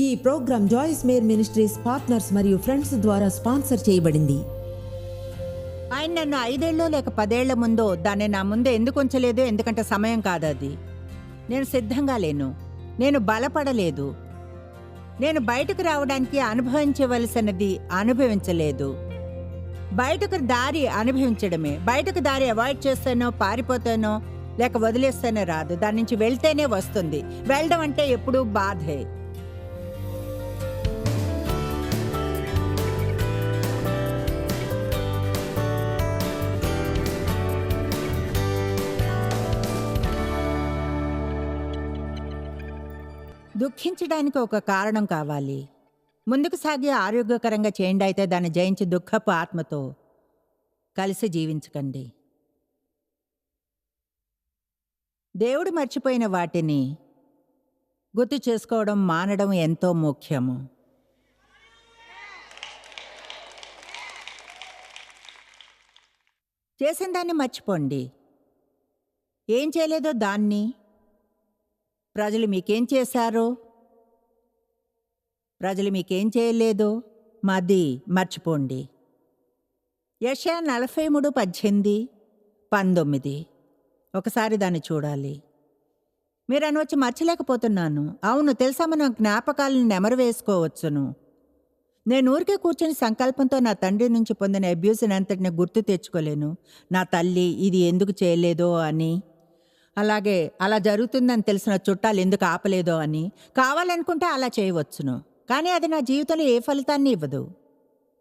ఈ programme Joyce Meyer Ministries partners మరియు friends ద్వారా స్పాన్సర్ చేయబడింది. ఆయన నన్ను ఐదేళ్ళో లేక పదేళ్ళ ముందో దాన్ని నా ముందే ఎందుకు ఉంచలేదు? ఎందుకంటే సమయం కాదు అది. నేను సిద్ధంగా లేను. నేను బలపడలేదు. నేను బయటకు రావడానికి అనుభవించవలసినది అనుభవించలేదు. బయటకు దారి అనుభవించడమే. బయటకు దారి అవాయిడ్ చేస్తానో పారిపోతానో లేక వదిలేస్తేనే రాదు. దాని నుంచి వెళ్తేనే వస్తుంది. వెళ్ళడం అంటే ఎప్పుడూ బాధే. దుఃఖించడానికి ఒక కారణం కావాలి. ముందుకు సాగి ఆరోగ్యకరంగా చేయండి అయితే దాన్ని జయించి దుఃఖపు ఆత్మతో కలిసి జీవించకండి. దేవుడు మర్చిపోయిన వాటిని గుర్తు చేసుకోవడం మానడం ఎంతో ముఖ్యము. చేసిన దాన్ని మర్చిపోండి. ఏం చేయలేదో దాన్ని ప్రజలు మీకేం చేశారు? ప్రజలు మీకేం చేయలేదు? మాది మర్చిపోండి. యషయా నలభై మూడు పద్దెనిమిది పంతొమ్మిది. ఒకసారి దాన్ని చూడాలి. మీరు అనొచ్చి మర్చలేకపోతున్నాను. అవును తెలుసా నా జ్ఞాపకాలను నెమరు వేసుకోవచ్చును నేను ఊరికే కూర్చొని సంకల్పంతో నా తండ్రి నుంచి పొందిన అబ్యూస్ని అంతటిని గుర్తు తెచ్చుకోలేను. నా తల్లి ఇది ఎందుకు చేయలేదో అని అలాగే అలా జరుగుతుందని తెలిసిన చుట్టాలు ఎందుకు ఆపలేదో అని కావాలనుకుంటే అలా చేయవచ్చును. కానీ అది నా జీవితంలో ఏ ఫలితాన్ని ఇవ్వదు.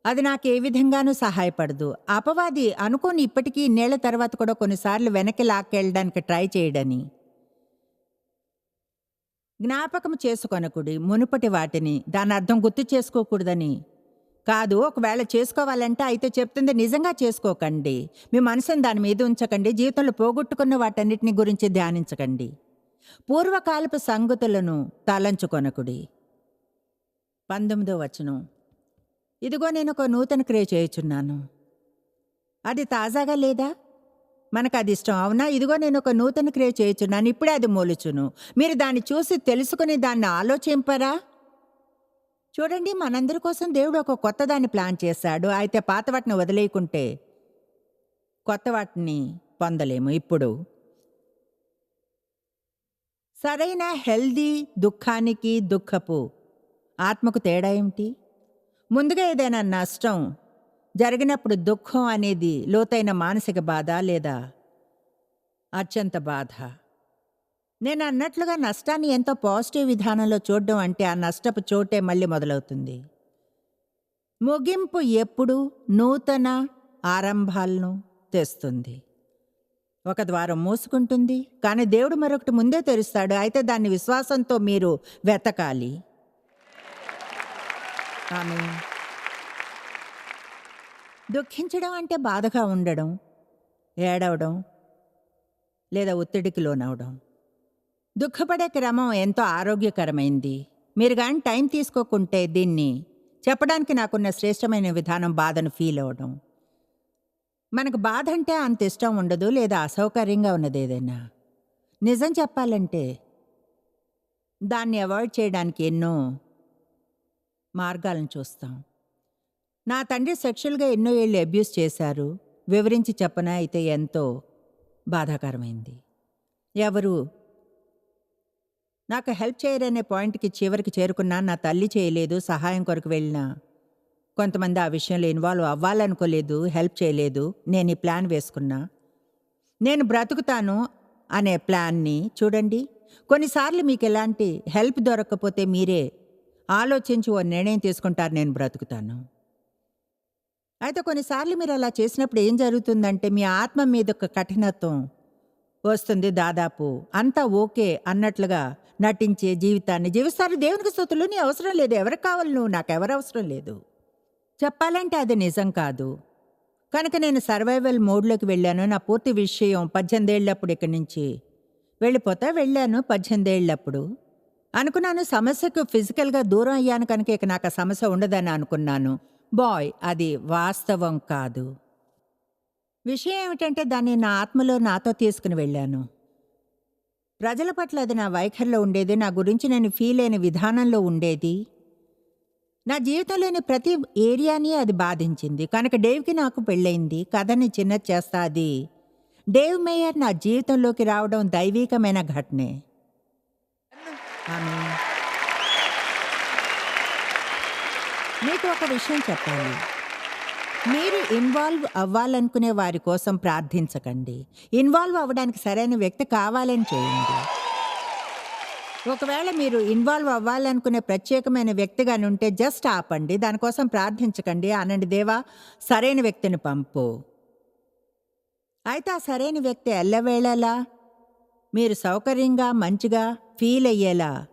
అది నాకు ఏ విధంగానూ సహాయపడదు. అపవాది అనుకోని ఇప్పటికీ ఇన్నేళ్ళ తర్వాత కూడా కొన్నిసార్లు వెనక్కి లాక్కెళ్ళడానికి ట్రై చేయడని. జ్ఞాపకం చేసుకొనకుడి మునుపటి వాటిని దాని అర్థం గుర్తు చేసుకోకూడదని కాదు ఒకవేళ చేసుకోవాలంటే అయితే చెప్తుంది నిజంగా చేసుకోకండి. మీ మనసుని దాని మీద ఉంచకండి. జీవితంలో పోగొట్టుకున్న వాటన్నిటిని గురించి ధ్యానించకండి. పూర్వకాలపు సంగతులను తలంచుకొనకుడి. పంతొమ్మిదో వచనం. ఇదిగో నేను ఒక నూతన క్రియ చేయుచున్నాను. అది తాజాగా లేదా? మనకు అది ఇష్టం అవునా? ఇదిగో నేను ఒక నూతన క్రియ చేయుచున్నాను. ఇప్పుడే అది మొలుచును. మీరు దాన్ని చూసి తెలుసుకుని దాన్ని ఆలోచింపరా? చూడండి మనందరి కోసం దేవుడు ఒక కొత్త దాన్ని ప్లాన్ చేశాడు. అయితే పాత వాటిని వదిలేయకుంటే కొత్త వాటిని పొందలేము. ఇప్పుడు సరైన హెల్దీ దుఃఖానికి దుఃఖపు ఆత్మకు తేడా ఏమిటి? ముందుగా ఏదైనా నష్టం జరిగినప్పుడు దుఃఖం అనేది లోతైన మానసిక బాధ లేదా అత్యంత బాధ. నేను అన్నట్లుగా నష్టాన్ని ఎంతో పాజిటివ్ విధానంలో చూడడం అంటే ఆ నష్టపు చోటే మళ్ళీ మొదలవుతుంది. ముగింపు ఎప్పుడు నూతన ఆరంభాలను తెస్తుంది. ఒక ద్వారం మూసుకుంటుంది కానీ దేవుడు మరొకటి ముందే తెరుస్తాడు అయితే దాన్ని విశ్వాసంతో మీరు వెతకాలి. ఆమె దుఃఖించడం అంటే బాధగా ఉండడం ఏడవడం లేదా ఒత్తిడికి లోనవడం. దుఃఖపడే క్రమం ఎంతో ఆరోగ్యకరమైంది. మీరు కానీ టైం తీసుకోకుంటే దీన్ని చెప్పడానికి నాకున్న శ్రేష్టమైన విధానం బాధను ఫీల్ అవ్వడం. మనకు బాధ అంటే అంత ఇష్టం ఉండదు లేదా అసౌకర్యంగా ఉన్నది ఏదైనా. నిజం చెప్పాలంటే దాన్ని అవాయిడ్ చేయడానికి ఎన్నో మార్గాలను చూస్తాం. నా తండ్రి సెక్షువల్గా ఎన్నో ఏళ్ళు అబ్యూస్ చేశారు. వివరించి చెప్పనా అయితే ఎంతో బాధాకరమైంది. ఎవరు నాకు హెల్ప్ చేయరనే పాయింట్కి చివరికి చేరుకున్నా నా తల్లి చేయలేదు సహాయం కొరకు వెళ్ళినా. కొంతమంది ఆ విషయంలో ఇన్వాల్వ్ అవ్వాలనుకోలేదు హెల్ప్ చేయలేదు నేను ఈ ప్లాన్ వేసుకున్నా. నేను బ్రతుకుతాను అనే ప్లాన్ని చూడండి. కొన్నిసార్లు మీకు ఎలాంటి హెల్ప్ దొరకకపోతే మీరే ఆలోచించి ఓ నిర్ణయం తీసుకుంటారు నేను బ్రతుకుతాను. అయితే కొన్నిసార్లు మీరు అలా చేసినప్పుడు ఏం జరుగుతుందంటే మీ ఆత్మ మీద ఒక కఠినత్వం వస్తుంది దాదాపు. అంతా ఓకే అన్నట్లుగా నటించే జీవితాన్ని జీవిస్తారు. దేవునికి స్థుతులు నీ అవసరం లేదు. ఎవరికి కావాలి నువ్వు? నాకు ఎవరు అవసరం లేదు. చెప్పాలంటే అది నిజం కాదు. కనుక నేను సర్వైవల్ మోడ్లోకి వెళ్ళాను. నా పూర్తి విషయం పద్దెనిమిదేళ్ళప్పుడు ఇక్కడి నుంచి వెళ్ళిపోతా. వెళ్ళాను పద్దెనిమిదేళ్ళప్పుడు అనుకున్నాను సమస్యకు ఫిజికల్గా దూరం అయ్యాను కనుక ఇక నాకు ఆ సమస్య ఉండదని అనుకున్నాను. బాయ్ అది వాస్తవం కాదు. విషయం ఏమిటంటే దాన్ని నా ఆత్మలో నాతో తీసుకుని వెళ్ళాను. ప్రజల పట్ల అది నా వైఖరిలో ఉండేది. నా గురించి నేను ఫీల్ అయిన విధానంలో ఉండేది. నా జీవితంలోని ప్రతి ఏరియాని అది బాధించింది. కనుక డేవ్కి నాకు పెళ్ళయింది. కథని చిన్నది చేస్తా అది. డేవ్ మేయర్ నా జీవితంలోకి రావడం దైవీకమైన ఘటనే. మీకు ఒక విషయం చెప్పాలి. మీరు ఇన్వాల్వ్ అవ్వాలనుకునే వారి కోసం ప్రార్థించకండి. ఇన్వాల్వ్ అవ్వడానికి సరైన వ్యక్తి కావాలని చేయండి. ఒకవేళ మీరు ఇన్వాల్వ్ అవ్వాలనుకునే ప్రత్యేకమైన వ్యక్తిగా ఉంటే జస్ట్ ఆపండి. దానికోసం ప్రార్థించకండి. అనండి దేవా సరైన వ్యక్తిని పంపు. అయితే ఆ సరైన వ్యక్తి ఎల్లవేళలా మీరు సౌకర్యంగా మంచిగా ఫీల్ అయ్యేలా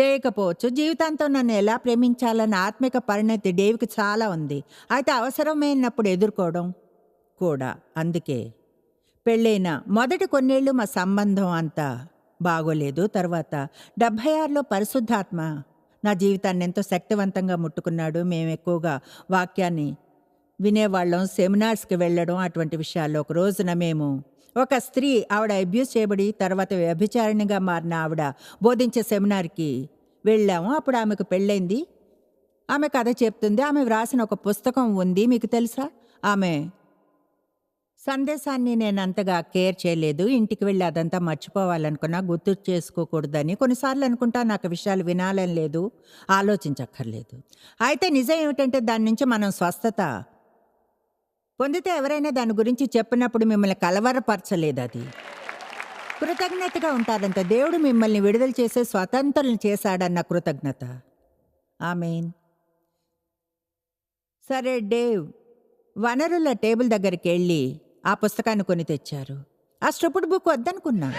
చేయకపోవచ్చు. జీవితాంతం నన్ను ఎలా ప్రేమించాలన్న ఆత్మిక పరిణతి డేవికి చాలా ఉంది. అయితే అవసరమైనప్పుడు ఎదుర్కోవడం కూడా. అందుకే పెళ్ళైన మొదటి కొన్నేళ్ళు మా సంబంధం అంతా బాగోలేదు. తర్వాత డెబ్భై ఆరులో పరిశుద్ధాత్మ నా జీవితాన్ని ఎంతో శక్తివంతంగా ముట్టుకున్నాడు. మేము ఎక్కువగా వాక్యాన్ని వినేవాళ్ళం సెమినార్స్కి వెళ్ళడం అటువంటి విషయాల్లో. ఒక రోజున మేము ఒక స్త్రీ ఆవిడ అబ్యూస్ చేయబడి తర్వాత వ్యభిచారిణిగా మారిన ఆవిడ బోధించే సెమినార్కి వెళ్ళాము. అప్పుడు ఆమెకు పెళ్ళైంది. ఆమె కథ చెప్తుంది. ఆమె వ్రాసిన ఒక పుస్తకం ఉంది. మీకు తెలుసా? ఆమె సందేశాన్ని నేను అంతగా కేర్ చేయలేదు. ఇంటికి వెళ్ళి అదంతా మర్చిపోవాలనుకున్నా గుర్తు చేసుకోకూడదని కొన్నిసార్లు అనుకుంటా నాకు విషయాలు వినాలని లేదు. ఆలోచించక్కర్లేదు. అయితే నిజం ఏమిటంటే దాని నుంచి మనం స్వస్థత పొందితే ఎవరైనా దాని గురించి చెప్పినప్పుడు మిమ్మల్ని కలవరపరచలేదు అది. కృతజ్ఞతగా ఉంటారంత దేవుడు మిమ్మల్ని విడుదల చేసే స్వతంత్రులను చేశాడన్న కృతజ్ఞత. ఆమెన్. సరే డేవ్ వనరుల టేబుల్ దగ్గరికి వెళ్ళి ఆ పుస్తకాన్ని కొని తెచ్చారు. ఆ స్టూపుడ్ బుక్ వద్దనుకున్నా.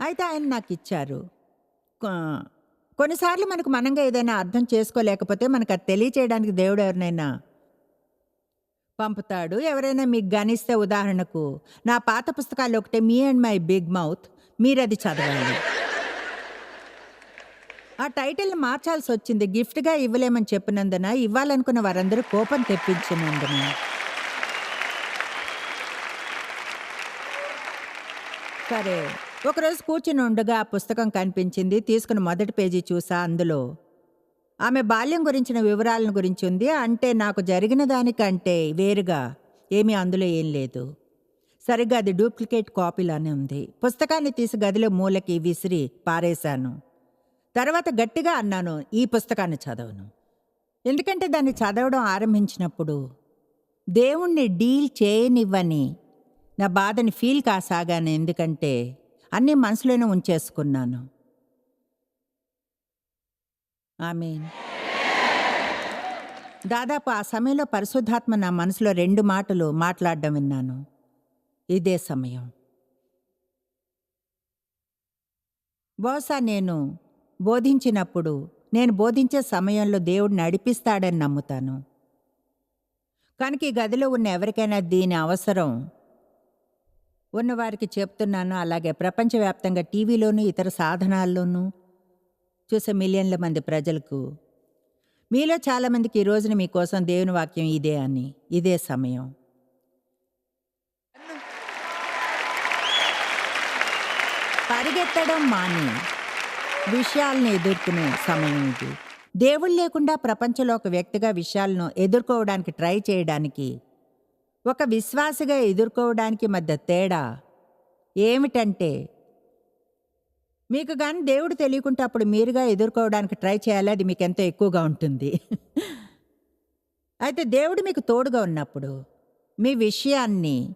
అయితే ఆయన నాకు ఇచ్చారు. కొన్నిసార్లు మనకు మనంగా ఏదైనా అర్థం చేసుకోలేకపోతే మనకు అది తెలియచేయడానికి దేవుడు ఎవరినైనా పంపుతాడు. ఎవరైనా మీకు గణిస్తే ఉదాహరణకు నా పాత పుస్తకాలు ఒకటే Me and My Big Mouth మీరు అది చదవండి. ఆ టైటిల్ మార్చాల్సి వచ్చింది. గిఫ్ట్గా ఇవ్వలేమని చెప్పినందున ఇవ్వాలనుకున్న వారందరూ కోపం తెప్పించినందున. సరే ఒకరోజు కూర్చుని ఉండగా ఆ పుస్తకం కనిపించింది. తీసుకుని మొదటి పేజీ చూసా అందులో. ఆమె బాల్యం గురించిన వివరాలను గురించి ఉంది అంటే నాకు జరిగిన దానికంటే వేరుగా ఏమీ అందులో ఏం లేదు. సరిగ్గా అది డూప్లికేట్ కాపీలానే ఉంది. పుస్తకాన్ని తీసి గదిలో మూలకి విసిరి పారేశాను. తర్వాత గట్టిగా అన్నాను ఈ పుస్తకాన్ని చదవను. ఎందుకంటే దాన్ని చదవడం ఆరంభించినప్పుడు దేవుణ్ణి డీల్ చేయనివ్వని నా బాధని ఫీల్ కాసాగాను ఎందుకంటే అన్నీ మనసులోనే ఉంచేసుకున్నాను. ఆమెన్. దాదాపు ఆ సమయంలో పరిశుద్ధాత్మ నా మనసులో రెండు మాటలు మాట్లాడడం విన్నాను. ఇదే సమయం. బహుశా నేను బోధించినప్పుడు నేను బోధించే సమయంలో దేవుడు నడిపిస్తాడని నమ్ముతాను. కనుక ఈ గదిలో ఉన్న ఎవరికైనా దీని అవసరం ఉన్నవారికి చెప్తున్నాను. అలాగే ప్రపంచవ్యాప్తంగా టీవీలోనూ ఇతర సాధనాల్లోనూ చూసే మిలియన్ల మంది ప్రజలకు మీలో చాలామందికి ఈ రోజున మీకోసం దేవుని వాక్యం ఇదే అని ఇదే సమయం. పరిగెత్తడం మాని విషయాలను ఎదుర్కొనే సమయం ఇది. దేవుడు లేకుండా ప్రపంచంలో ఒక వ్యక్తిగా విషయాలను ఎదుర్కోవడానికి ట్రై చేయడానికి ఒక విశ్వాసగా ఎదుర్కోవడానికి మధ్య తేడా ఏమిటంటే మీకు కానీ దేవుడు తెలియకుంటే అప్పుడు మీరుగా ఎదుర్కోవడానికి ట్రై చేయాలి. అది మీకు ఎంతో ఎక్కువగా ఉంటుంది. అయితే దేవుడు మీకు తోడుగా ఉన్నప్పుడు మీ విషయాన్ని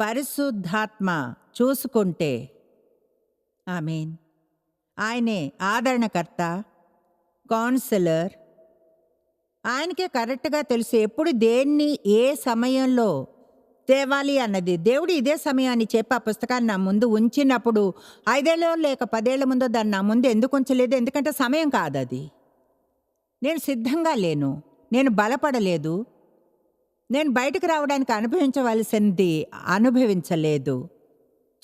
పరిశుద్ధాత్మ చూసుకుంటే ఐ మీన్ ఆయనే ఆదరణకర్త కౌన్సిలర్. ఆయనకే కరెక్ట్గా తెలుసు ఎప్పుడు దేన్ని ఏ సమయంలో తేవాలి అన్నది. దేవుడు ఇదే సమయాన్ని చెప్పి ఆ పుస్తకాన్ని నా ముందు ఉంచినప్పుడు ఐదేళ్ళో లేక పదేళ్ళ ముందో దాన్ని నా ముందు ఎందుకు ఉంచలేదు? ఎందుకంటే సమయం కాదు అది. నేను సిద్ధంగా లేను. నేను బలపడలేదు. నేను బయటకు రావడానికి అనుభవించవలసింది అనుభవించలేదు.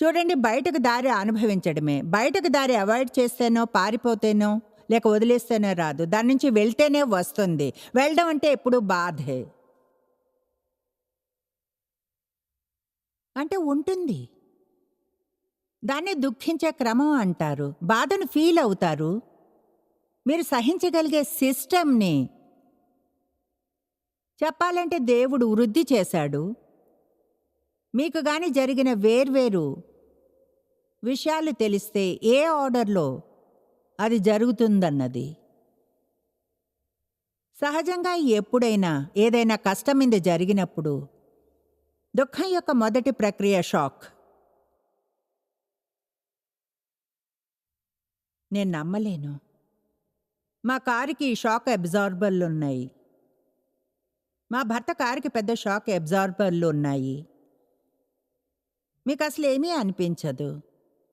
చూడండి బయటకు దారి అనుభవించడమే. బయటకు దారి అవాయిడ్ చేస్తేనో పారిపోతేనో లేక వదిలేస్తేనే రాదు. దాని నుంచి వెళ్తేనే వస్తుంది. వెళ్ళడం అంటే ఎప్పుడు బాధే. అంటే ఉంటుంది. దాన్ని దుఃఖించే క్రమం అంటారు. బాధను ఫీల్ అవుతారు. మీరు సహించగలిగే సిస్టమ్ని చెప్పాలంటే దేవుడు వృద్ధి చేశాడు. మీకు గాని జరిగిన వేర్వేరు విషయాలు తెలిస్తే ఏ ఆర్డర్లో అది జరుగుతుందన్నది. సహజంగా ఎప్పుడైనా ఏదైనా కష్టం మీద జరిగినప్పుడు దుఃఖం యొక్క మొదటి ప్రక్రియ షాక్. నేను నమ్మలేను. మా కారుకి షాక్ అబ్జార్బర్లు ఉన్నాయి. మా భర్త కారుకి పెద్ద షాక్ అబ్జార్బర్లు ఉన్నాయి. మీకు అసలు ఏమీ అనిపించదు.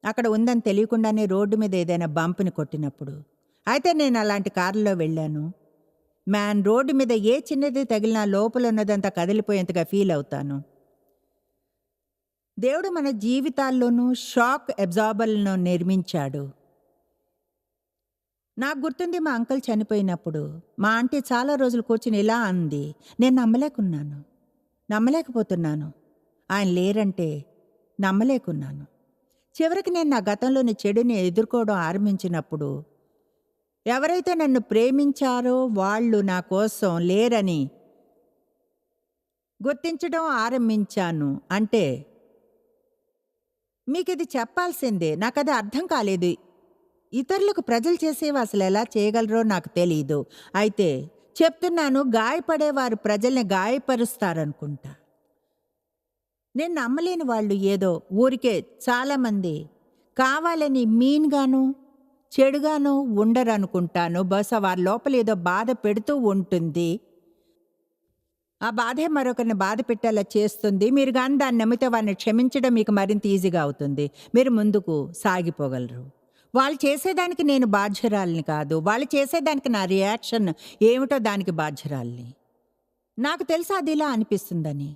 అక్కడ ఉందని తెలియకుండానే రోడ్డు మీద ఏదైనా బంప్ని కొట్టినప్పుడు. అయితే నేను అలాంటి కారులో వెళ్ళాను. మ్యాన్ రోడ్డు మీద ఏ చిన్నది తగిలినా లోపల ఉన్నదంతా కదిలిపోయేంతగా ఫీల్ అవుతాను. దేవుడు మన జీవితాల్లోనూ షాక్ అబ్జార్బర్లను నిర్మించాడు. నాకు గుర్తుంది మా అంకుల్ చనిపోయినప్పుడు మా ఆంటీ చాలా రోజులు కూర్చుని ఇలా అంది నేను నమ్మలేకున్నాను నమ్మలేకపోతున్నాను. ఆయన లేరంటే నమ్మలేకున్నాను. చివరికి నేను నా గతంలోని చెడుని ఎదుర్కోవడం ఆరంభించినప్పుడు ఎవరైతే నన్ను ప్రేమించారో వాళ్ళు నా కోసం లేరని గుర్తించడం ఆరంభించాను. అంటే మీకు ఇది చెప్పాల్సిందే నాకు అది అర్థం కాలేదు. ఇతరులకు ప్రజలు చేసేవి అసలు ఎలా చేయగలరో నాకు తెలియదు అయితే చెప్తున్నాను గాయపడేవారు ప్రజల్ని గాయపరుస్తారనుకుంటా. నేను నమ్మలేని వాళ్ళు ఏదో ఊరికే చాలామంది కావాలని మీన్గాను చెడుగాను ఉండరనుకుంటాను. బహుశా వారి లోపల ఏదో బాధ పెడుతూ ఉంటుంది. ఆ బాధే మరొకరిని బాధ పెట్టేలా చేస్తుంది. మీరు కానీ దాన్ని నమ్మితే వారిని క్షమించడం మీకు మరింత ఈజీగా అవుతుంది. మీరు ముందుకు సాగిపోగలరు. వాళ్ళు చేసేదానికి నేను బాధ్యురాలిని కాదు. వాళ్ళు చేసేదానికి నా రియాక్షన్ ఏమిటో దానికి బాధ్యురాలిని. నాకు తెలుసు అది ఇలా అనిపిస్తుందని.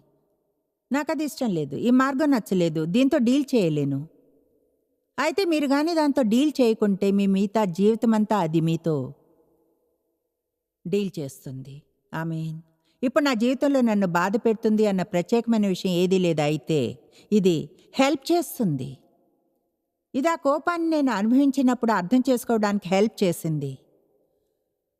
నాకు అది ఇష్టం లేదు. ఈ మార్గం నచ్చలేదు. దీంతో డీల్ చేయలేను. అయితే మీరు కానీ దాంతో డీల్ చేయకుంటే మీ మిగతా జీవితం అంతా అది మీతో డీల్ చేస్తుంది. ఐ మీన్ ఇప్పుడు నా జీవితంలో నన్ను బాధ పెడుతుంది అన్న ప్రత్యేకమైన విషయం ఏదీ లేదా అయితే ఇది హెల్ప్ చేస్తుంది. ఇది ఆ కోపాన్ని నేను అనుభవించినప్పుడు అర్థం చేసుకోవడానికి హెల్ప్ చేసింది.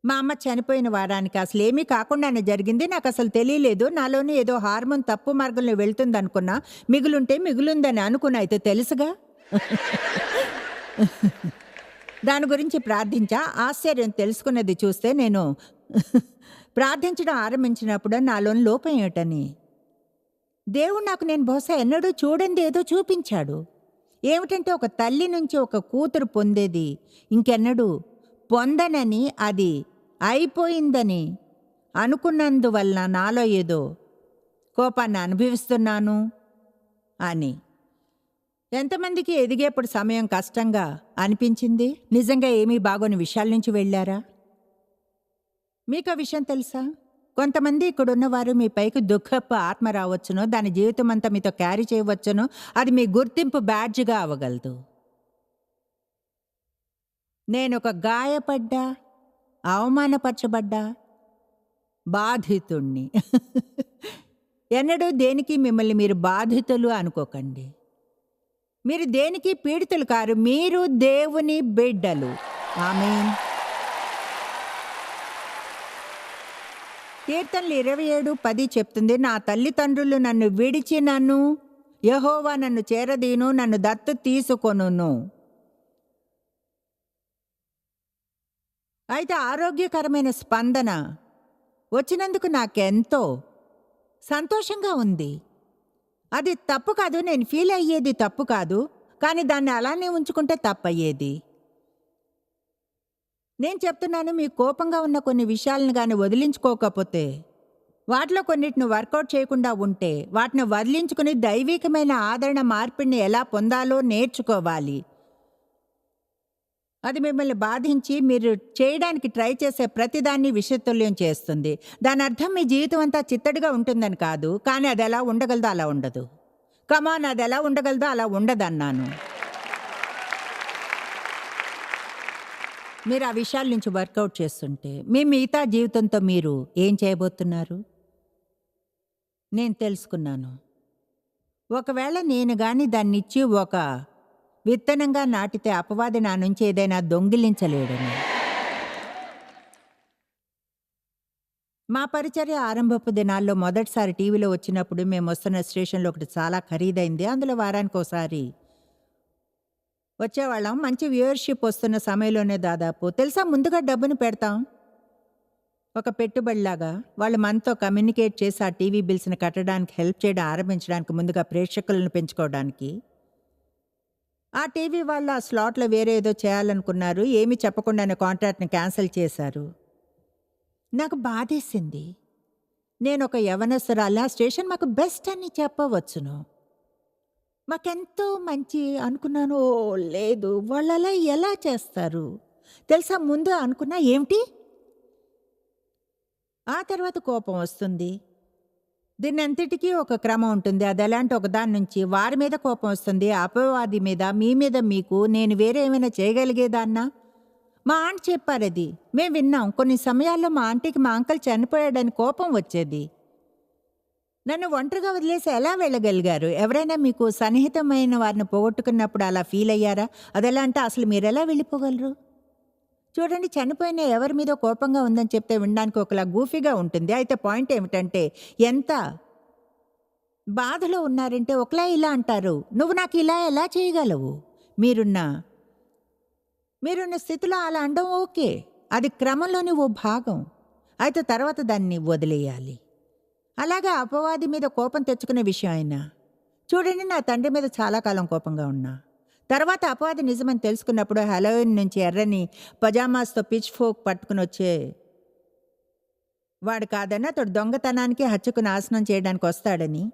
మా అమ్మ చనిపోయిన వారానికి అసలు ఏమీ కాకుండానే జరిగింది. నాకు అసలు తెలియలేదు. నాలోని ఏదో హార్మోన్ తప్పు మార్గంలో వెళ్తుంది అనుకున్నా. మిగులుంటే మిగులుందని అనుకున్నా. అయితే తెలుసుగా? దాని గురించి ప్రార్థించా. ఆశ్చర్యం తెలుసుకున్నది చూస్తే నేను ప్రార్థించడం ఆరంభించినప్పుడు నాలోని లోపం ఏమిటని? దేవుడు నాకు నేను బహుశా ఎన్నడూ చూడండి ఏదో చూపించాడు. ఏమిటంటే ఒక తల్లి నుంచి ఒక కూతురు పొందేది ఇంకెన్నడూ పొందనని అది అయిపోయిందని అనుకున్నందువలన నాలో ఏదో కోపాన్ని అనుభవిస్తున్నాను అని. ఎంతమందికి ఎదిగేప్పుడు సమయం కష్టంగా అనిపించింది? నిజంగా ఏమీ బాగోని విషయాల నుంచి వెళ్ళారా? మీకు ఆ విషయం తెలుసా? కొంతమంది ఇక్కడున్నవారు మీ పైకి దుఃఖపు ఆత్మ రావచ్చును దాని జీవితం అంతా మీతో క్యారీ చేయవచ్చును అది మీ గుర్తింపు బ్యాడ్జ్గా అవ్వగలదు నేను ఒక గాయపడ్డా అవమానపరచబడ్డా? బాధితుణ్ణి. ఎన్నడూ దేనికి మిమ్మల్ని మీరు బాధితులు అనుకోకండి. మీరు దేనికి పీడితులు కారు? మీరు దేవుని బిడ్డలు. ఆమె కీర్తనలు ఇరవై ఏడు పది చెప్తుంది నా తల్లిదండ్రులు నన్ను విడిచి నన్ను యహోవా నన్ను చేరదీను నన్ను దత్తు తీసుకొనును. అయితే ఆరోగ్యకరమైన స్పందన వచ్చినందుకు నాకెంతో సంతోషంగా ఉంది. అది తప్పు కాదు నేను ఫీల్ అయ్యేది తప్పు కాదు కానీ దాన్ని అలానే ఉంచుకుంటే తప్పయ్యేది. నేను చెప్తున్నాను మీ కోపంగా ఉన్న కొన్ని విషయాలను కానీ వదిలించుకోకపోతే వాటిలో కొన్నిటిని వర్కౌట్ చేయకుండా ఉంటే వాటిని వదిలించుకుని దైవికమైన ఆదరణ మార్పిడిని ఎలా పొందాలో నేర్చుకోవాలి. అది మిమ్మల్ని బాధించి మీరు చేయడానికి ట్రై చేసే ప్రతిదాన్ని విషతుల్యం చేస్తుంది. దాని అర్థం మీ జీవితం అంతా చిత్తడిగా ఉంటుందని కాదు కానీ అది ఎలా ఉండగలదో అలా ఉండదు. కమాన్ అది ఎలా ఉండగలదో అలా ఉండదన్నాను. మీరు ఆ విషయాల నుంచి వర్కౌట్ చేస్తుంటే మీ మిగతా జీవితంతో మీరు ఏం చేయబోతున్నారు? నేను తెలుసుకున్నాను. ఒకవేళ నేను కానీ దాన్ని ఇచ్చి ఒక విత్తనంగా నాటితే అపవాది నా నుంచి ఏదైనా దొంగిలించలేడని. మా పరిచర్య ఆరంభపు దినాల్లో మొదటిసారి టీవీలో వచ్చినప్పుడు మేము వస్తున్న స్టేషన్లో ఒకటి చాలా ఖరీదైంది. అందులో వారానికి ఒకసారి వచ్చేవాళ్ళం. మంచి వ్యూవర్షిప్ వస్తున్న సమయంలోనే దాదాపు. తెలుసా ముందుగా డబ్బును పెడతాం? ఒక పెట్టుబడిలాగా వాళ్ళు మనతో కమ్యూనికేట్ చేసి ఆ టీవీ బిల్స్ని కట్టడానికి హెల్ప్ చేయడం ఆరంభించడానికి ముందుగా ప్రేక్షకులను పెంచుకోవడానికి. ఆ టీవీ వాళ్ళు ఆ స్లాట్లో వేరే ఏదో చేయాలనుకున్నారు. ఏమీ చెప్పకుండానే కాంట్రాక్ట్ని క్యాన్సిల్ చేశారు. నాకు బాధేసింది. నేను ఒక యవనస్తురాలు. ఆ స్టేషన్ మాకు బెస్ట్ అని చెప్పవచ్చును. మాకెంతో మంచి అనుకున్నాను "ఓ, లేదు వాళ్ళలా ఎలా చేస్తారు? తెలుసా? ముందు అనుకున్నా ఏమిటి? ఆ తర్వాత కోపం వస్తుంది. దీని అంతటికీ ఒక క్రమం ఉంటుంది. అది ఎలాంటి ఒకదాని నుంచి వారి మీద కోపం వస్తుంది. అపవాది మీద మీ మీద మీకు నేను వేరే ఏమైనా చేయగలిగేదాన్నా? మా ఆంటీ చెప్పారు అది మేము విన్నాం. కొన్ని సమయాల్లో మా ఆంటీకి మా అంకల్ చనిపోయాడని కోపం వచ్చేది. నన్ను ఒంటరిగా వదిలేసి ఎలా వెళ్ళగలిగారు? ఎవరైనా మీకు సన్నిహితమైన వారిని పోగొట్టుకున్నప్పుడు అలా ఫీల్ అయ్యారా? అదెలా అంటే అసలు మీరు ఎలా వెళ్ళిపోగలరు? చూడండి చనిపోయిన ఎవరి మీద కోపంగా ఉందని చెప్తే వినడానికి ఒకలా గూఫీగా ఉంటుంది. అయితే పాయింట్ ఏమిటంటే ఎంత బాధలో ఉన్నారంటే ఒకలా ఇలా అంటారు. నువ్వు నాకు ఇలా ఎలా చేయగలవు? మీరున్న మీరున్న స్థితిలో అలా అనడం ఓకే. అది క్రమంలోని ఓ భాగం. అయితే తర్వాత దాన్ని వదిలేయాలి. అలాగే అపవాది మీద కోపం తెచ్చుకునే విషయం అయినా చూడండి నా తండ్రి మీద చాలా కాలం కోపంగా ఉన్నా. తర్వాత అపవాది నిజమని తెలుసుకున్నప్పుడు హలోయిన్ నుంచి ఎర్రని పజామాస్తో పిచ్ ఫోక్ పట్టుకుని వచ్చే వాడు కాదన్న అతడు దొంగతనానికి హత్యకు నాశనం చేయడానికి వస్తాడని.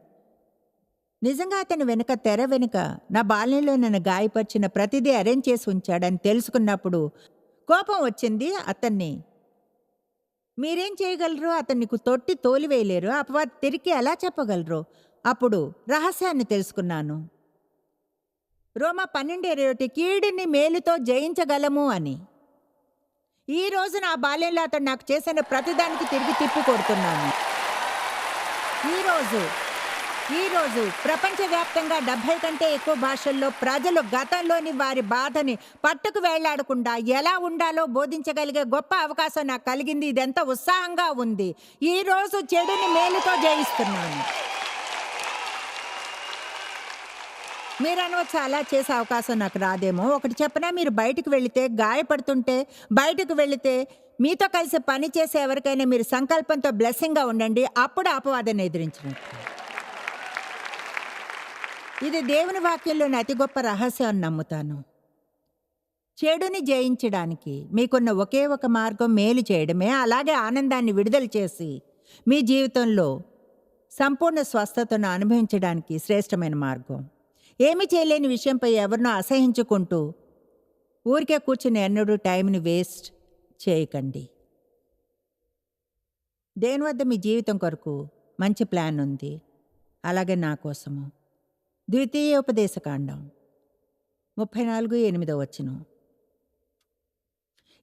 నిజంగా అతని వెనుక తెర వెనుక నా బాల్యంలో నన్ను గాయపరిచిన ప్రతిదీ అరేంజ్ చేసి ఉంచాడని తెలుసుకున్నప్పుడు కోపం వచ్చింది అతన్ని. మీరేం చేయగలరు అతన్ని తొట్టి తోలివేయలేరు. అపవాది తిరిగి ఎలా చెప్పగలరు అప్పుడు రహస్యాన్ని తెలుసుకున్నాను. రోమా పన్నెండు ఇరవై కీడుని మేలుతో జయించగలము అని. ఈ రోజు నా బాల్యంలో అతను నాకు చేసిన ప్రతిదానికి తిరిగి తిప్పి కొడుతున్నాను. ఈరోజు ఈరోజు ప్రపంచవ్యాప్తంగా డెబ్బై కంటే ఎక్కువ భాషల్లో ప్రజలు గతంలోని వారి బాధని పట్టుకు వేళ్ళాడకుండా ఎలా ఉండాలో బోధించగలిగే గొప్ప అవకాశం నాకు కలిగింది. ఇదెంత ఉత్సాహంగా ఉంది. ఈ రోజు చెడుని మేలుతో జయిస్తున్నాను. మీరు అనవచ్చు అలా చేసే అవకాశం నాకు రాదేమో. ఒకటి చెప్పనా మీరు బయటికి వెళితే గాయపడుతుంటే బయటకు వెళితే మీతో కలిసి పని చేసే ఎవరికైనా మీరు సంకల్పంతో బ్లెస్సింగ్గా ఉండండి. అప్పుడు అపవాదాన్ని ఎదిరించినట్టు ఇది దేవుని వాక్యంలోని అతి గొప్ప రహస్యాన్ని నమ్ముతాను. చెడుని జయించడానికి మీకున్న ఒకే ఒక మార్గం మేలు చేయడమే అలాగే ఆనందాన్ని విడుదల చేసి మీ జీవితంలో సంపూర్ణ స్వస్థతను అనుభవించడానికి శ్రేష్టమైన మార్గం. ఏమి చేయలేని విషయంపై ఎవరినో అసహించుకుంటూ ఊరికే కూర్చుని ఎన్నడూ టైంని వేస్ట్ చేయకండి. దేని వద్ద మీ జీవితం కొరకు మంచి ప్లాన్ ఉంది అలాగే నా కోసము. ద్వితీయోపదేశకాండం ముప్పై నాలుగు ఎనిమిదో వచ్చును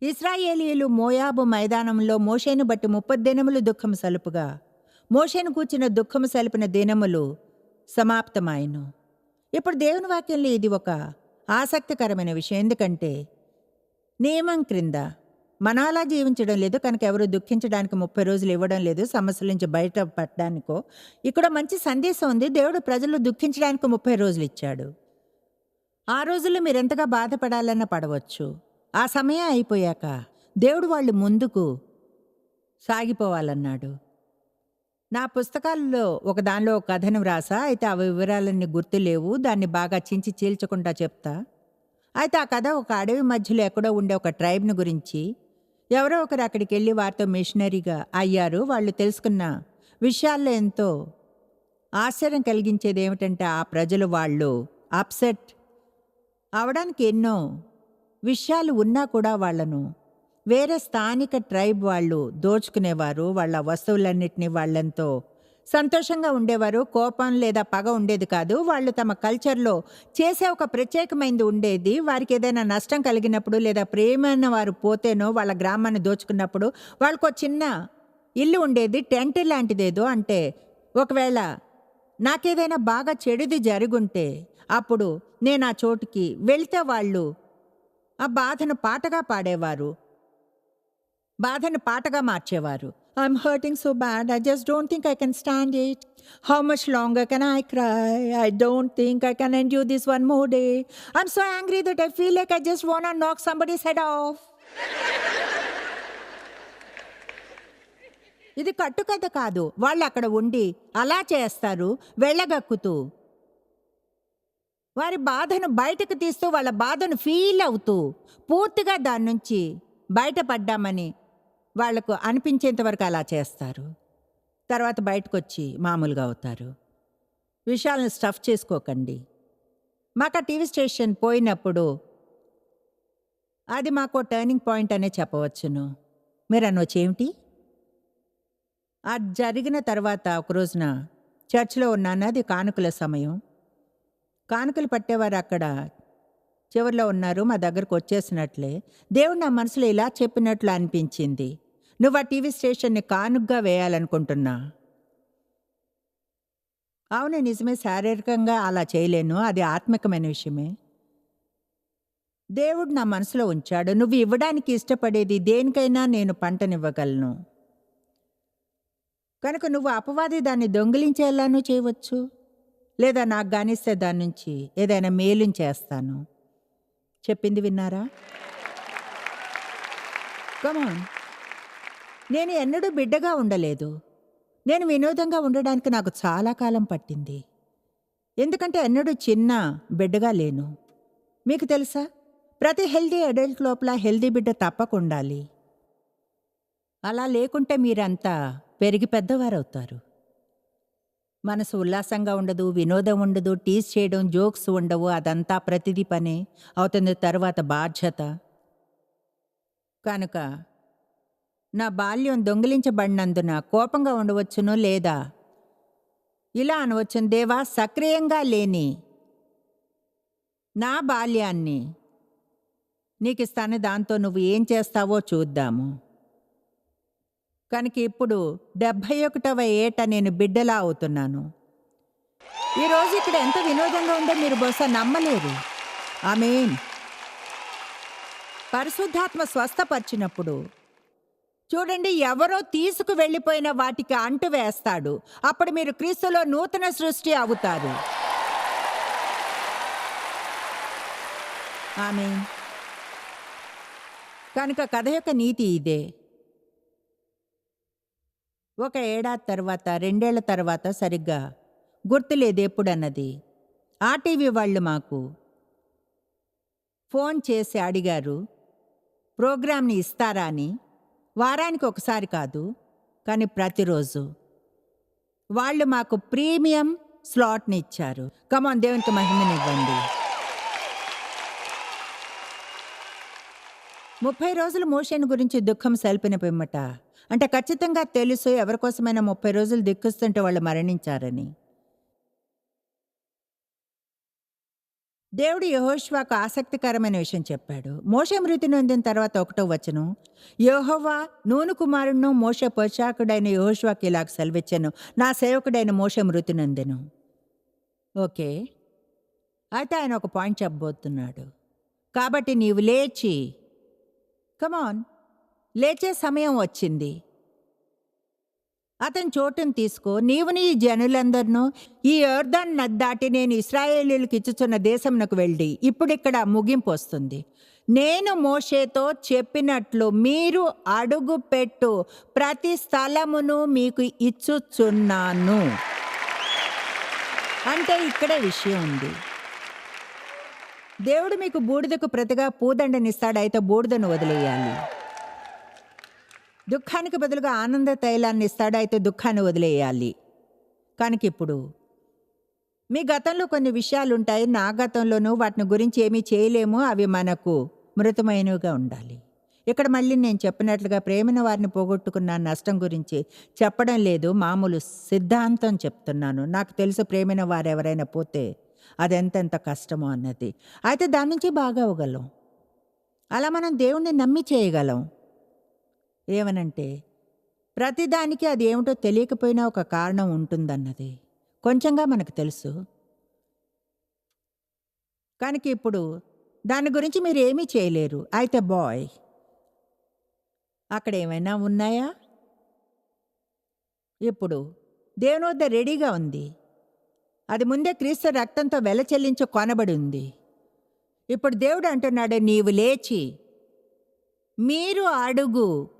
ఇస్రాయేలీయులు మోయాబు మైదానంలో మోషేను బట్టి ముప్పది దినములు దుఃఖము సలుపుగా మోషేను కూర్చిన దుఃఖము సలిపిన దినములు సమాప్తమాయను. ఇప్పుడు దేవుని వాక్యంలో ఇది ఒక ఆసక్తికరమైన విషయం. ఎందుకంటే నియమం క్రింద మన అలా జీవించడం లేదు. కనుక ఎవరు దుఃఖించడానికి ముప్పై రోజులు ఇవ్వడం లేదు. సమస్యల నుంచి బయట పడడానికో ఇక్కడ మంచి సందేశం ఉంది. దేవుడు ప్రజలు దుఃఖించడానికి ముప్పై రోజులు ఇచ్చాడు. ఆ రోజుల్లో మీరు ఎంతగా బాధపడాలన్న పడవచ్చు. ఆ సమయం అయిపోయాక దేవుడు వాళ్ళు ముందుకు సాగిపోవాలన్నాడు. నా పుస్తకాల్లో ఒక దానిలో ఒక కథను వ్రాసా. అయితే ఆ వివరాలన్నీ గుర్తులేవు దాన్ని బాగా చించి చీల్చకుండా చెప్తా. అయితే ఆ కథ ఒక అడవి మధ్యలో ఎక్కడో ఉండే ఒక ట్రైబ్ను గురించి ఎవరో ఒకరు అక్కడికి వెళ్ళి వారితో మిషనరీగా అయ్యారు. వాళ్ళు తెలుసుకున్న విషయాల్లో ఎంతో ఆశ్చర్యం కలిగించేది ఏమిటంటే ఆ ప్రజలు వాళ్ళు అప్సెట్ అవడానికి ఎన్నో విషయాలు ఉన్నా కూడా వాళ్ళను వేరే స్థానిక ట్రైబ్ వాళ్ళు దోచుకునేవారు. వాళ్ళ వస్తువులన్నిటినీ వాళ్ళంతో సంతోషంగా ఉండేవారు కోపం లేదా పగ ఉండేది కాదు. వాళ్ళు తమ కల్చర్లో చేసే ఒక ప్రత్యేకమైనది ఉండేది. వారికి ఏదైనా నష్టం కలిగినప్పుడు లేదా ప్రేమైన వారు పోతేనో వాళ్ళ గ్రామాన్ని దోచుకున్నప్పుడు వాళ్ళకు ఒక చిన్న ఇల్లు ఉండేది. టెంట్ లాంటిదేదో అంటే ఒకవేళ నాకేదైనా బాగా చెడుది జరుగుంటే అప్పుడు నేను ఆ చోటుకి వెళితే వాళ్ళు ఆ బాధను పాటగా పాడేవారు. బాధను పాటగా మార్చేవారు. I'm hurting bad. I I just don't think I stand stand it how much can can I cry I don't think I endure this this one day. Day so so that I feel feel I I just to knock somebody's head of ఇది కట్టుకథ కాదు వాళ్ళు అక్కడ ఉండి అలా చేస్తారు వెళ్ళగక్కుతూ వారి బాధను బయటకు తీస్తూ వాళ్ళ బాధను ఫీల్ అవుతూ పూర్తిగా దాని నుంచి బయటపడ్డామని వాళ్ళకు అనిపించేంత వరకు అలా చేస్తారు. తర్వాత బయటకు వచ్చి మామూలుగా అవుతారు. విషయాలను స్టఫ్ చేసుకోకండి. మాకు ఆ టీవీ స్టేషన్ పోయినప్పుడు అది మాకు టర్నింగ్ పాయింట్ అనే చెప్పవచ్చును. మీరు అనొచ్చేమిటి అది జరిగిన తర్వాత ఒక రోజున చర్చిలో ఉన్నాను అది కానుకల సమయం. కానుకలు పట్టేవారు అక్కడ చివరిలో ఉన్నారు మా దగ్గరకు వచ్చేసినట్లే. దేవుడు నా మనసులో ఇలా చెప్పినట్లు అనిపించింది. నువ్వు ఆ టీవీ స్టేషన్ని కానుగ్గా వేయాలనుకుంటున్నా? అవును నిజమే. శారీరకంగా అలా చేయలేను. అది ఆత్మికమైన విషయమే. దేవుడు నా మనసులో ఉంచాడు. నువ్వు ఇవ్వడానికి ఇష్టపడేది దేనికైనా నేను పంటనివ్వగలను. కనుక నువ్వు అపవాది దాన్ని దొంగిలించేలానూ చేయవచ్చు. లేదా నాకు గానిస్తే దాని నుంచి ఏదైనా మేలుని చేస్తాను. చెప్పింది విన్నారా? కమాన్ నేను ఎన్నడూ బిడ్డగా ఉండలేదు. నేను వినోదంగా ఉండడానికి నాకు చాలా కాలం పట్టింది. ఎందుకంటే ఎన్నడూ చిన్న బిడ్డగా లేను. మీకు తెలుసా? ప్రతి హెల్దీ అడల్ట్ లోపల హెల్దీ బిడ్డ తప్పకుండాలి. అలా లేకుంటే మీరంతా పెరిగి పెద్దవారవుతారు. మనసు ఉల్లాసంగా ఉండదు వినోదం ఉండదు టీస్ చేయడం జోక్స్ ఉండవు అదంతా ప్రతిదీ పనే అవుతుంది తర్వాత బాధ్యత. కనుక నా బాల్యం దొంగిలించబడినందున కోపంగా ఉండవచ్చును లేదా? ఇలా అనవచ్చును దేవా సక్రియంగా లేని నా బాల్యాన్ని నీకు ఇస్తాను దాంతో నువ్వు ఏం చేస్తావో చూద్దాము. కనుక ఇప్పుడు డెబ్భై ఒకటవ ఏట నేను బిడ్డలా అవుతున్నాను. ఈరోజు ఇక్కడ ఎంత వినోదంగా ఉందో మీరు బహుశా నమ్మలేరు. ఆమెన్. పరిశుద్ధాత్మ స్వస్థపరిచినప్పుడు చూడండి ఎవరో తీసుకు వెళ్ళిపోయిన వాటికి అంటు వేస్తాడు. అప్పుడు మీరు క్రీస్తులో నూతన సృష్టి అవుతారు. ఆమె కనుక కథ యొక్క నీతి ఇదే. ఒక ఏడాది తర్వాత రెండేళ్ళ తర్వాత సరిగ్గా గుర్తులేదు ఎప్పుడన్నది. ఆ టీవీ వాళ్ళు మాకు ఫోన్ చేసి అడిగారు ప్రోగ్రామ్ని ఇస్తారా అని. వారానికి ఒకసారి కాదు కానీ ప్రతిరోజు. వాళ్ళు మాకు ప్రీమియం స్లాట్ని ఇచ్చారు. కమాన్ దేవునికి మహిమనివ్వండి. ముప్పై రోజులు మోషన్ గురించి దుఃఖం సెల్పిన పిమ్మట అంటే ఖచ్చితంగా తెలుసు ఎవరికోసమైనా ముప్పై రోజులు దిక్కుస్తుంటే వాళ్ళు మరణించారని. దేవుడు యహోష్వాకు ఆసక్తికరమైన విషయం చెప్పాడు. మోషే మృతి నొందిన తర్వాత ఒకటో వచనం యెహోవా నూను కుమారుడును మోషే పోషాకుడైన యహోష్వాకి ఇలాగ సెలవిచ్చాను. నా సేవకుడైన మోషే మృతి నొందెను. ఓకే. అయితే ఆయన ఒక పాయింట్ చెప్పబోతున్నాడు. కాబట్టి నీవు లేచి కమాన్ లేచే సమయం వచ్చింది. అతని చోటును తీసుకో. నీవుని ఈ జనులందరినూ ఈ యోర్దాన్ నది దాటి నేను ఇస్రాయేలీలకు ఇచ్చుచున్న దేశంనకు వెళ్ళి. ఇప్పుడు ఇక్కడ ముగింపు వస్తుంది. నేను మోషేతో చెప్పినట్లు మీరు అడుగు పెట్టు ప్రతి స్థలమును మీకు ఇచ్చుచున్నాను. అంటే ఇక్కడ విషయం ఉంది. దేవుడు మీకు బూడిదకు ప్రతిగా పూదండనిస్తాడు అయితే బూడిదను వదిలేయాలి. దుఃఖానికి బదులుగా ఆనంద తైలాన్ని ఇస్తాడు అయితే దుఃఖాన్ని వదిలేయాలి. కనుక ఇప్పుడు మీ గతంలో కొన్ని విషయాలు ఉంటాయి నా గతంలోనూ వాటిని గురించి ఏమీ చేయలేము అవి మనకు మృతమైనవిగా ఉండాలి. ఇక్కడ మళ్ళీ నేను చెప్పినట్లుగా ప్రేమిన వారిని పోగొట్టుకున్న నష్టం గురించి చెప్పడం లేదు మామూలు సిద్ధాంతం చెప్తున్నాను. నాకు తెలుసు ప్రేమిన వారు ఎవరైనా పోతే అదెంతెంత కష్టమో అన్నది. అయితే దాని నుంచి బాగా అవ్వగలం. అలా మనం దేవుణ్ణి నమ్మి చేయగలం. ఏమనంటే ప్రతిదానికి అది ఏమిటో తెలియకపోయినా ఒక కారణం ఉంటుందన్నది. కొంచెంగా మనకు తెలుసు. కనుక ఇప్పుడు దాని గురించి మీరు ఏమీ చేయలేరు. అయితే బాయ్ అక్కడ ఏమైనా ఉన్నాయా? ఇప్పుడు దేవుని వద్ద రెడీగా ఉంది. అది ముందే క్రీస్తు రక్తంతో వెల చెల్లించి కొనబడి ఉంది. ఇప్పుడు దేవుడు అంటున్నాడు నీవు లేచి మీరు అడుగు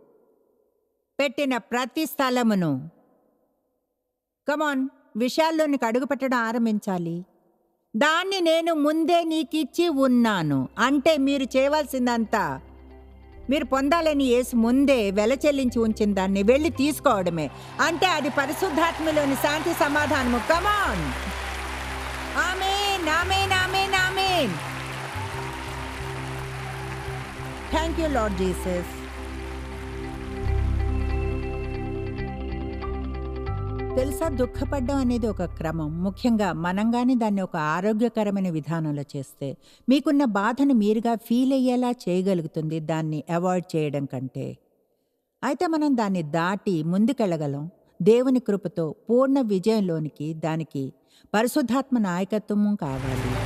పెట్టిన ప్రతి స్థలమును. కమాన్ విషయాల్లోనికి అడుగుపెట్టడం ఆరంభించాలి. దాన్ని నేను ముందే నీకిచ్చి ఉన్నాను. అంటే మీరు చేయవలసిందంతా మీరు పొందాలని యేసు ముందే వెల చెల్లించి ఉంచిన దాన్ని వెళ్ళి తీసుకోవడమే. అంటే అది పరిశుద్ధాత్మలోని శాంతి సమాధానము. Come on amen amen amen amen thank you Lord Jesus తెలుసా దుఃఖపడడం అనేది ఒక క్రమం. ముఖ్యంగా మనంగానే దాన్ని ఒక ఆరోగ్యకరమైన విధానంలో చేస్తే మీకున్న బాధను మీరుగా ఫీల్ అయ్యేలా చేయగలుగుతుంది దాన్ని అవాయిడ్ చేయడం కంటే. అయితే మనం దాన్ని దాటి ముందుకెళ్ళగలం. దేవుని కృపతో పూర్ణ విజయంలోనికి దానికి పరిశుద్ధాత్మ నాయకత్వము కావాలి.